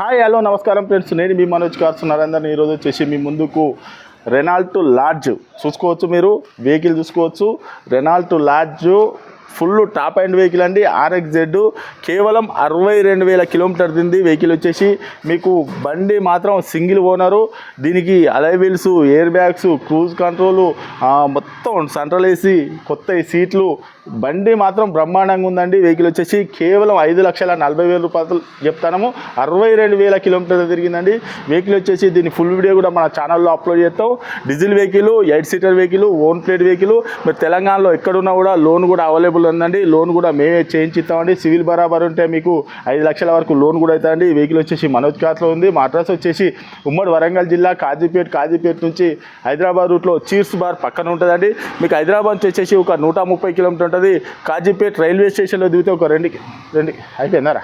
Hi hello నమస్కారం friends. నేను మీ Manoj cars Narender ఈరోజు వచ్చేసి మీ ముందుకు రెనాల్ట్ లాడ్జ్ చూసుకోవచ్చు మీరు వెహికల్ చూసుకోవచ్చు. Renault Lodgy full top and vehicle అండి ఆర్ఎక్స్ జెడ్ కేవలం అరవై రెండు వేల కిలోమీటర్ దింది వెహికల్ వచ్చేసి. మీకు బండి మాత్రం సింగిల్ ఓనరు. దీనికి alloy wheels air bags cruise control మొత్తం సెంట్రల్ ఏసీ కొత్త సీట్లు బండి మాత్రం బ్రహ్మాండంగా ఉందండి. వెహికల్ వచ్చేసి కేవలం ఐదు లక్షల నలభై వేల రూపాయలు చెప్తాము అరవై రెండు వేల కిలోమీటర్లు తిరిగిందండి. వెహికల్ వచ్చేసి దీని ఫుల్ వీడియో కూడా మన ఛానల్లో అప్లోడ్ చేస్తాం. Diesel vehicle eight seater vehicle own plate vehicle. మీరు తెలంగాణలో ఎక్కడున్నా కూడా లోన్ కూడా అవైలబుల్ ఉందండి. లోన్ కూడా మేమే చేయించిస్తామండి సివిల్ బరాబర్ ఉంటే మీకు ఐదు లక్షల వరకు లోన్ కూడా అవుతుందండి ఈ వెహికల్ వచ్చేసి మనోజ్ కాట్లో ఉంది. మా అడ్రస్ వచ్చేసి ఉమ్మడి వరంగల్ జిల్లా కాజీపేట కాజీపేట నుంచి హైదరాబాద్ రూట్లో చీర్స్ బార్ పక్కన ఉంటుందండి. మీకు హైదరాబాద్ నుంచి వచ్చేసి ఒక నూట ముప్పై కిలోమీటర్ ఉంటుంది కాజీపేట్ రైల్వే స్టేషన్లో దిగితే ఒక రెండు రెండు అయిపోయిందారా